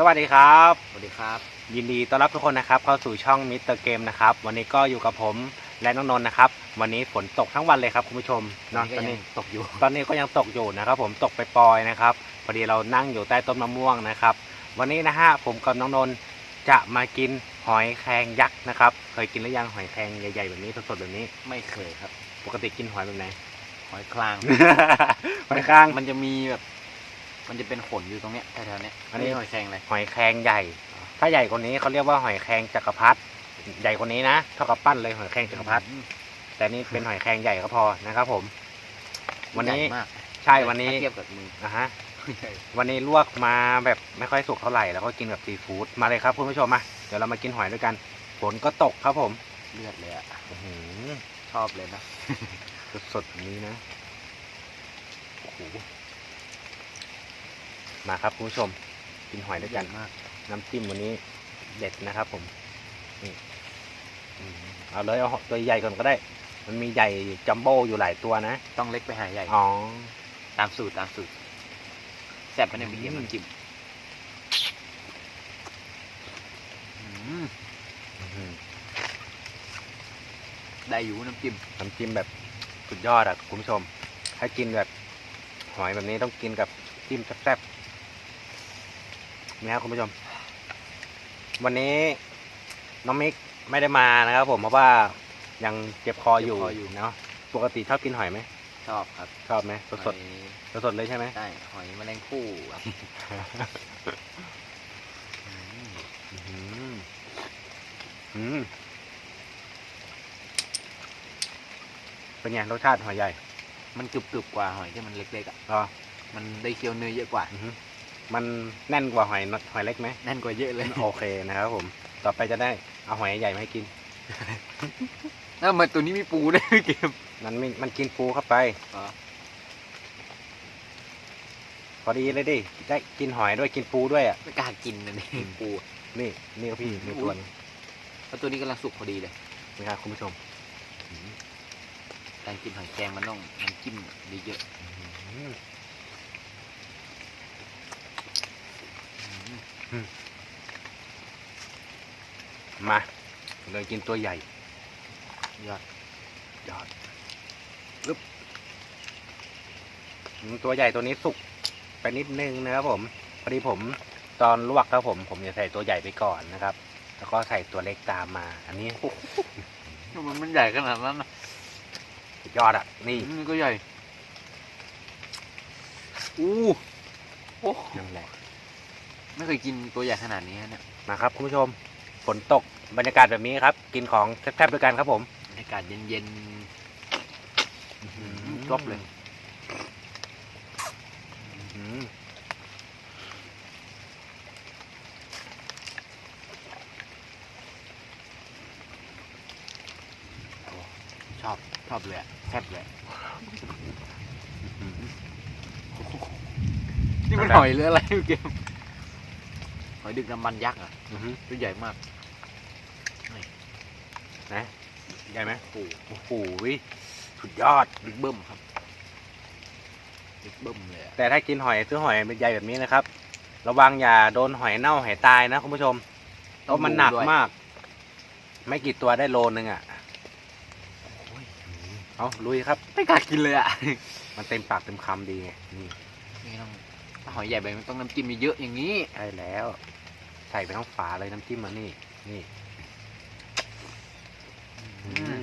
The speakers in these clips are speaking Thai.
สวัสดีครับ สวัสดีครับ ยินดีต้อนรับทุกคนนะครับ เข้าสู่ช่องมิสเตอร์เกมนะครับ วันนี้ก็อยู่กับผมและน้องนนท์นะครับ วันนี้ฝนตกทั้งวันเลยครับคุณผู้ชมเนาะตตออนนนี้นี้ตกอยู่ ตอนนี้ก็ยังตกอยู่นะครับ ผมตกไปปล่อยๆนะครับ พอดีเรานั่งอยู่ใต้ต้นมะม่วงนะครับ วันนี้นะฮะผมกับน้องนนท์จะมากินหอยแครงยักษ์นะครับ เคยกินหรือยังหอยแครงใหญ่ๆแบบนี้สดๆแบบนี้ ไม่เคยครับ ปกติกินหอยแบบไหน หอยคลาง หอยคราง มันจะมีแบบ มันจะเป็นขนอยู่ตรงเนี้ยแถวๆเนี้ยอันนี้ไม่ใช่หอยแครงเลยหอยแครงใหญ่ ถ้าใหญ่กว่านี้เขาเรียกว่าหอยแครงจักรพรรดิใหญ่กว่านี้นะเท่ากับปั้นเลยหอยแครงจักรพรรดิอืมแต่นี่เป็นหอยแครงใหญ่ก็พอนะครับ ผม วันนี้ใหญ่มากใช่วันนี้ถ้าเทียบกับมือนะฮะวันนี้ลวกมาแบบไม่ค่อยสุกเท่าไหร่แล้วก็กินแบบซีฟู้ดมาเลยครับคุณผู้ชมมาเดี๋ยวเรามากินหอยด้วยกันฝนก็ตกครับผมเลือดเลยอะอื้อหือชอบเลยนะสดๆแบบนี้นะโอ้โห มาครับคุณผู้ชมกินหอยด้วยกันมาก น้ำจิ้มวันนี้เด็ดนะครับ ผมนี่อืมเอาเลยเอาตัวใหญ่ก่อนก็ได้ มันมีใหญ่จัมโบ้อยู่หลายตัวนะต้องเล็กไปหาใหญ่อ๋อตามสูตรตามสูตรแซ่บไปในยอืมมีเยี่ยมน้ำจิ้มอืมอื้อหือได้อยู่น้ำจิ้มน้ำจิ้มแบบสุดยอดอะคุณผู้ชม ถ้ากินแบบหอยแบบนี้ต้องกินกับจิ้มแซ่บๆ นี่ครับคุณผู้ชม วันนี้น้องมิกไม่ได้มานะครับ ผมเพราะว่ายังเจ็บคออยู่เนาะปกติชอบกินหอยไหมชอบครับชอบไหมสดหอยๆสดๆเลยใช่ไหมใช่หอยแมลงภู่ครับอื้อหืออืมเป็นไงรสชาติหอยใหญ่มันกรึบๆกว่าหอยที่มันเล็กๆอะ รอมันได้เคี้ยวเนื้อเยอะกว่า อือหือ มันแน่นกว่าหอยนหอยเล็กไหมแน่นกว่าเยอะเลยโอเคนะครับผม ต่อไปจะได้เอาหอยใหญ่มาให้กินแล้วทำไมาตัวนี้มีปูด้วยพี่เกมมันไม่มันกินปูเข้าไปอ๋อพอดีเลยดิได้กินหอยด้วยกินปูด้วยอะไม่กล้ากินนะนี่อืมปูนี่นี่ก็พี่มีตัวหนึงเพราะตัวนี้กำลังสุกพอดีเลยนะครับคุณผู้ชมการกินหอยแครงมันต้องน้ำจิ้มเยอะ มๆอืมมา เลยกินตัวใหญ่ ยอด ยอดปึ๊บอืมตัวใหญ่ตัวนี้สุกไปนิดนึงนะครับผม พอดีผมตอนลวกครับผม ผมจะใส่ตัวใหญ่ไปก่อนนะครับ แล้วก็ใส่ตัวเล็กตามมา อันนี้มันมันใหญ่ขนาดนั้นนะสุดยอดอะ นี่อืมก็ใหญ่อู้โอ้นั่นแหละ ไม่เคยกินตัวใหญ่ขนาดนี้นะเนี่ยมาครับคุณผู้ชมฝนตกบรรยากาศแบบนี้ครับ กินของแซ่บๆด้วยกันครับผมบรรยากาศเย็นอืมๆครบเลยอืมชอบชอบเลยอะแซ่บเลยนี่มันหอยหรืออะไรพี่เกมห อยดึกน้ำมันยักษ์อะอือหือตัวใหญ่มากนะใหญ่ไหมโอ้โหโอ้โหสุดยอดบิ๊กเบิ้มครับบิ๊กเบิ้มเลยอะแต่ถ้ากินหอยซื้อหอยเป็นใหญ่แบบนี้นะครับ ระวังอย่าโดนหอยเน่าหอยตายนะคุณผู้ชมเพราะมันหนักมาก ไม่กี่ตัวได้โลนึงอะโอ้ยเอาลุยครับไม่กล้ากินเลยอะมันเต็มปากเต็มคำดีไงนี่นี่ต้องถ้าหอยใหญ่แบบนี้ต้องน้ำจิ้มเยอะๆอย่างนี้ใช่แล้ว ใส่ไปทั้งฝาเลยน้ำจิ้มมานี่ นี่อืม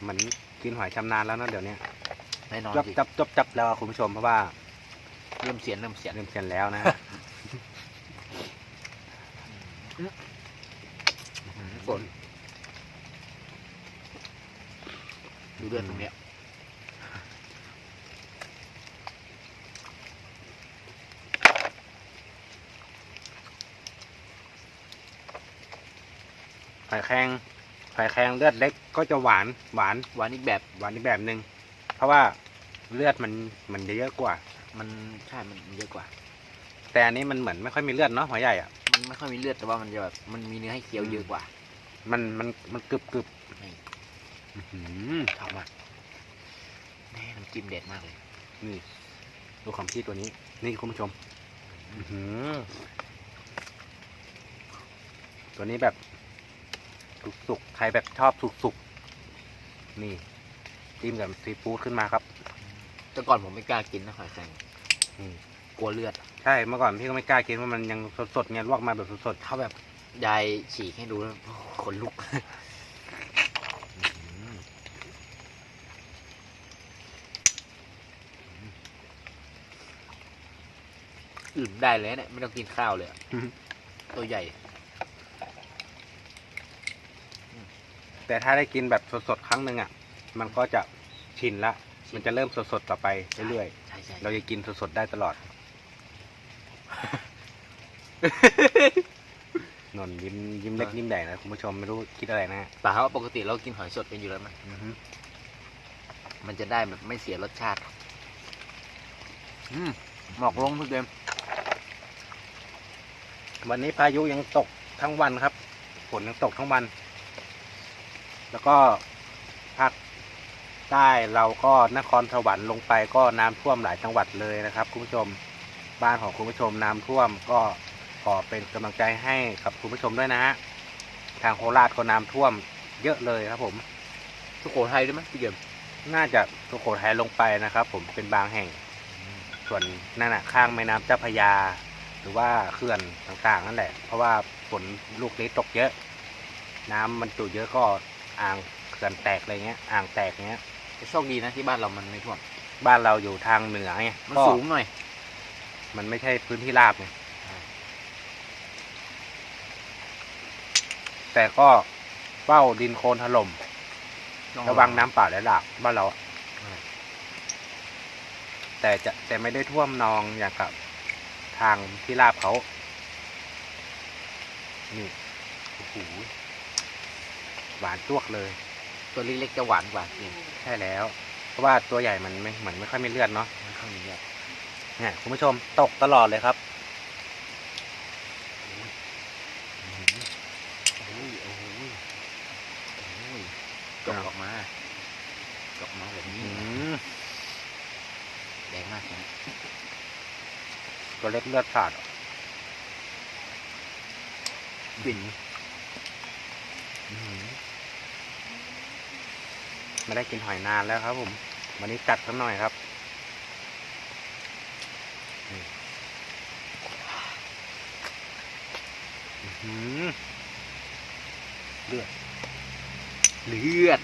เหมือนกินหอยชำนาญแล้วนะเดี๋ยวนี้แน่นอนจับสิจับจับจับแล้วอะคุณผู้ชมเพราะว่าเริ่มเสียนเริ่มเสียนเริ่มเสร็จแล้วนะฮะฝนดูเลือดตรงเนี้ย หอยแครงหอยแครงเลือดเล็กก็จะหวานหวานหวานอีกแบบ หวานอีกแบบหนึ่งเพราะว่าเลือดมันมันเยอะกว่า มันใช่มันเยอะกว่า แต่อันนี้มันเหมือนไม่ค่อยมีเลือดเนาะหอยใหญ่อะมันไม่ค่อยมีเลือดแต่ว่ามันจะแบบมันมีเนื้อให้เคี้ยวเยอะกว่า มันมันมันกรึบกรึบนี่อื้อหือชอบมากแน่น้ำจิ้มเด็ดมากเลย นี่ดูของพี่ตัวนี้ นี่คุณผู้ชมอื้อหือตัวนี้แบบ สุกๆใครแบบชอบสุกๆนี่จิ้มกับซีฟู้ดขึ้นมาครับ แต่ก่อนผมไม่กล้ากินนะหอยแครงอืม กลัวเลือดใช่เมื่อก่อนพี่ก็ไม่กล้ากินเพราะมันยังสดๆไงลวกมาแบบสดถ้าแบบยายฉีกให้ดูแล้วโอ้โหขนลุก อื่นได้เลยเนี่ยไม่ต้องกินข้าวเลยอะๆ ตัวใหญ่ แต่ถ้าได้กินแบบสดๆครั้งหนึ่งอะ มันก็จะชินละ มันจะเริ่มสดๆต่อไปเรื่อยใช่ใช่ๆ เราจะกินสดๆได้ตลอด นนท์ยิ้มยิ้มเล็กยิ้มใหญ่นะคุณผู้ชมไม่รู้คิดอะไรนะฮะป่าว่าปกติเรากินหอยสดกันอยู่แล้วไหมอือฮึมันจะได้แบบไม่เสียรสชาติอืมหมอกลงพี่เกมวันนี้พายุยังตกทั้งวันครับฝนยังตกทั้งวัน แล้วก็ภาคใต้เราก็นครสวรรค์ลงไปก็น้ำท่วมหลายจังหวัดเลยนะครับ คุณผู้ชมบ้านของคุณผู้ชมน้ำท่วมก็ขอเป็นกำลังใจให้กับคุณผู้ชมด้วยนะฮะทางโคราชก็น้ำท่วมเยอะเลยครับ ผมสุโขทัยได้ไหมพี่เกมน่าจะสุโขทัยลงไปนะครับ ผมเป็นบางแห่ง ส่วนนั่นน่ะข้างแม่น้ำเจ้าพระยา หรือว่าเขื่อนต่างๆนั่นแหละ เพราะว่าฝนลูกนี้ตกเยอะ น้ำมันจุเยอะก็ อ่างเขื่อนแตกอะไรเงี้ย อ่างแตกเงี้ยแต่โชคดีนะที่บ้านเรามันไม่ท่วมบ้านเราอยู่ทางเหนือไงมันก็สูงหน่อย มันไม่ใช่พื้นที่ราบไงแต่ก็เฝ้าดินโคลนถล่มระวังน้ำป่าและหลากบ้านเราอะอืมแต่จะแต่ไม่ได้ท่วมนองอย่างกับทางที่ราบเขา นี่โอ้โห หวานจวกเลย ตัวเล็กๆจะหวานกว่าพี่เกมใช่แล้ว เพราะว่าตัวใหญ่มันไม่เหมือนไม่ค่อยมีเลือดเนาะไม่ค่อยมีเยอะเนี่ยคุณผู้ชมตกตลอดเลยครับโอ้ยโอ้ยโอ้ยจกออกมาจกมาแบบนี้แดงมากนะตัวเล็กเลือดสาดกลิ่นอื้อหือ ไม่ได้กินหอยนานแล้วครับผม วันนี้จัดสักหน่อยครับเลือด เลือด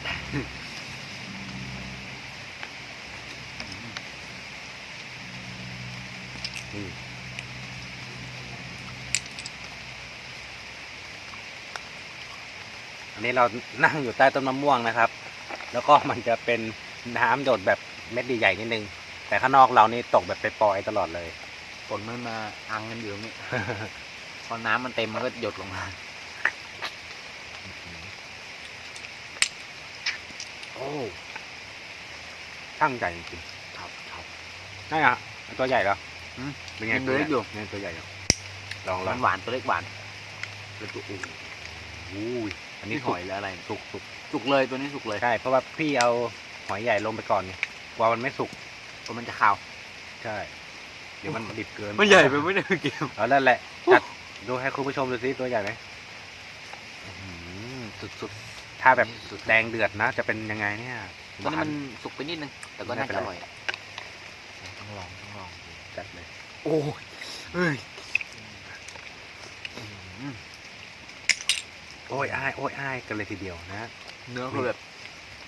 นี่อันนี้เรานั่งอยู่ใต้ต้นมะม่วงนะครับ แล้วก็มันจะเป็นน้ำหยดแบบเม็ดใหญ่ๆนิดนึง แต่ข้างนอกเรานี่ตกแบบไปปล่อยๆตลอดเลยฝนมันมาอังกันอยู่ตรงนี้พอน้ำมันเต็มมันก็หยดลงมาโอ้ช่างใจจริงครับครับๆนั่นอะตัวใหญ่เหรออืมเป็นไงยังตัวเล็ใหญ่กอยู่เนี่ยตัวใหญ่เหรอลองลมัองนหวานตัวเล็กหวานแล้วตัวอู้อู้ยอันนี้นี่หสุกอยแล้วอะไรสุกสุก สุกเลยตัวนี้สุกเลยใช่เพราะว่าพี่เอาหอยใหญ่ลงไปก่อนไงกลัวมันไม่สุกเพราะมันจะขาว ใช่ เดี๋ยวมันดิบเกินมันใหญ่ไปไม่ได้เกมเอานั่นแหละจัดดูให้คุณผู้ชมดูสิตัวใหญ่ไหมอื้อหือสุดๆถ้าแบบสุดแดงเดือดนะ จะเป็นยังไงเนี่ยตัวนี้มันหวาสุกไปนิดนึง แต่ก็น่าจะอร่อยต้องลองต้องลองจัดเลยโอ้ยเฮ้ยโอ้ยอ้ายโอ้ยอ้ายกันเลยทีเดียวนะ เนื้อคือแบบ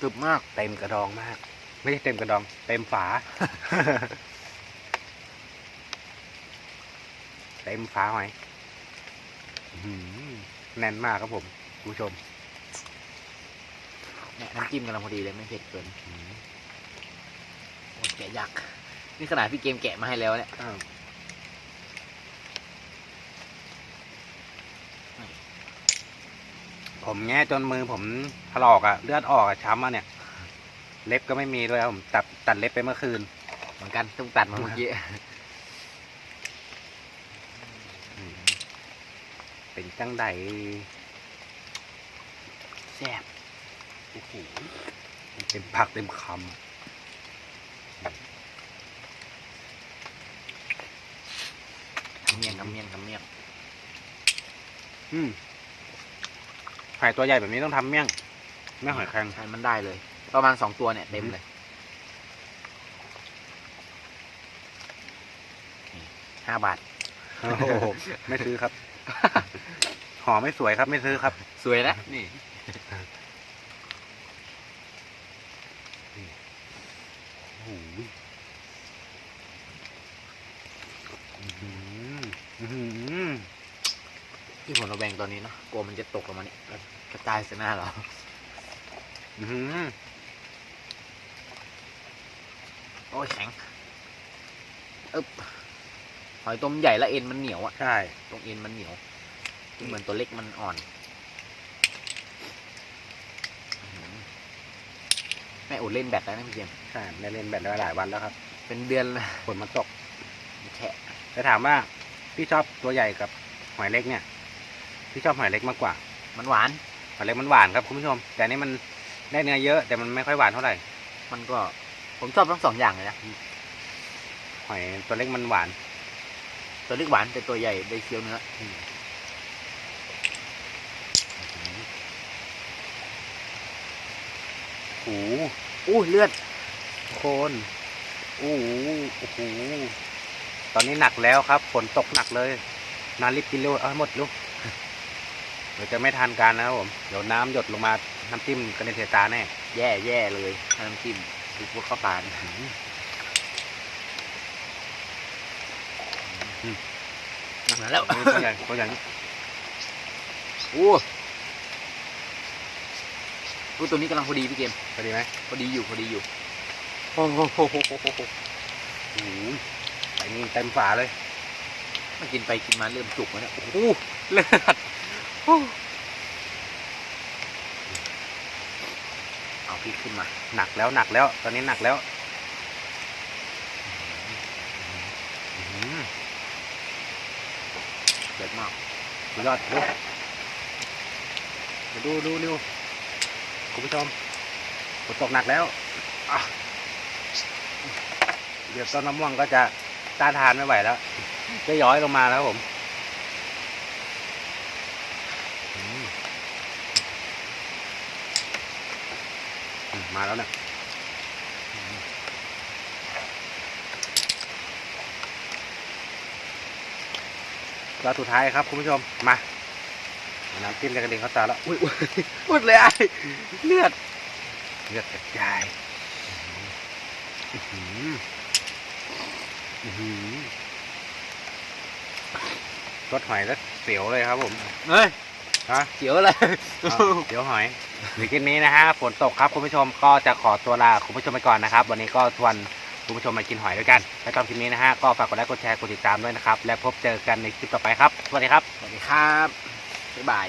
กรึบมาก เต็มกระดองมาก ไม่ใช่เต็มกระดอง เต็มฝา เต็มฝาหอยอื้อหือแน่นมากครับผมคุณผู้ชมเนี่ยน้ำจิ้มกำลังพอดีเลยไม่เผ็ดเกินอื้อหือโอ้ยแกะยากนี่ขนาดพี่เกมแกะมาให้แล้วเนี่ย อ้าว ผมแง่จนมือผมถลอกอะเลือดออกอะช้ำอะเนี่ย เล็บก็ไม่มีด้วยครับผมตัดตัดเล็บไปเมื่อคืน เหมือนกันต้องตัดมาเมื่อกี้เป็นจังไดแซ่บโอ้โหเต็มผักเต็มคกำเมียงกำเมียงกำเมียงอืม หอยตัวใหญ่แบบนี้ต้องทำเมี่ยงเมี่ยงหอยแครงใช่มันได้เลย ประมาณสองตัวเนี่ยเต็มเลยนี่ห้าบาท โอ้โหไม่ซื้อครับห่อไม่สวยครับไม่ซื้อครับ สวยนะ นี่ โอ้โหอื้อหืออื้อหือ ที่ผมระแวงตอนนี้เนาะกลัวมันจะตกลงมาเนี่ยแล้วกระจายใส่หน้าเราอื้อหือโอ้ยแข็งอึ๊บหอยตัวมันใหญ่แล้วเอ็นมันเหนียวอะใช่ ตรงเอ็นมันเหนียวเหมือนตัวเล็กมันอ่อนอื้อหือแม่อุดเล่นแบตแล้วนะพี่เจมส์ใช่ได้เล่นแบดได้หลายวันแล้วครับ เป็นเดือนละฝนมันตกแฉะแต่ถามว่าพี่ชอบตัวใหญ่กับหอยเล็กเนี่ย พี่ชอบหอยเล็กมากกว่า มันหวาน หอยเล็กมันหวานครับคุณผู้ชม แต่อันนี้มันได้เนื้อเยอะ แต่มันไม่ค่อยหวานเท่าไหร่ มันก็ ผมชอบทั้งสองอย่างเลยนะ หอยตัวเล็กมันหวาน ตัวเล็กหวานแต่ตัวใหญ่ได้เคี้ยวเนื้อโอ้โหอู้เลือด โคนโอ้โหโอ้โหตอนนี้หนักแล้วครับ ฝนตกหนักเลย นานรีบกินเร็วเอาให้หมดลูก เดี๋ยวจะไม่ทันการนะครับผมเดี๋ยวน้ำหยดลงมาน้ำจิ้มกระเด็นเทตาแน่แย่แย่เลยน้ำจิ้มดูพวกข้าวปลาเนี่ยมาแล้วนี่ตัวใหญ่ตัวใหญ่อู้อู้ตัวนี้กำลังพอดีพี่เกมพอดีไหมพอดีอยู่พอดีอยู่โอ้โหโอ้โหใส่นี่เต็มฝาเลยมากินไปกินมาเริ่มจุกแล้วเนี่ยโอ้โหเลือดโอ้ เอาพริกขึ้นมา หนักแล้วหนักแล้ว ตอนนี้หนักแล้วเดือดมากสุดยอดดูมาดูดูดูคุณผู้ชมฝนตกหนักแล้วเดี๋ยวต้นมะม่วงก็จะต้านทานไม่ไหวแล้วจะย้อยลงมาแล้วผมอื มาแล้วเนี่ยอืมรอบสุดท้ายครับคุณผู้ชม มา น้ำจิ้มจะกระเด็นเขาตาแล้ว อุ้ยอุ๊ยหมดเลยไอ้เลือด เลือดกระจายอื้อหืออื้อหือรสหอยแล้วเสียวเลยครับผม เฮ้ย ฮะเสียวอะไรเดี๋ยวหอยในคลิปนี้นะฮะฝนตกครับคุณผู้ชมก็จะขอตัวลาคุณผู้ชมไปก่อนนะครับ วันนี้ก็ชวนคุณผู้ชมมากินหอยด้วยกัน และตอนคลิปนี้นะฮะก็ฝากกดไลค์กดแชร์กดติดตามด้วยนะครับ และพบเจอกันในคลิปต่อไปครับ สวัสดีครับ สวัสดีครับ บ๊ายบาย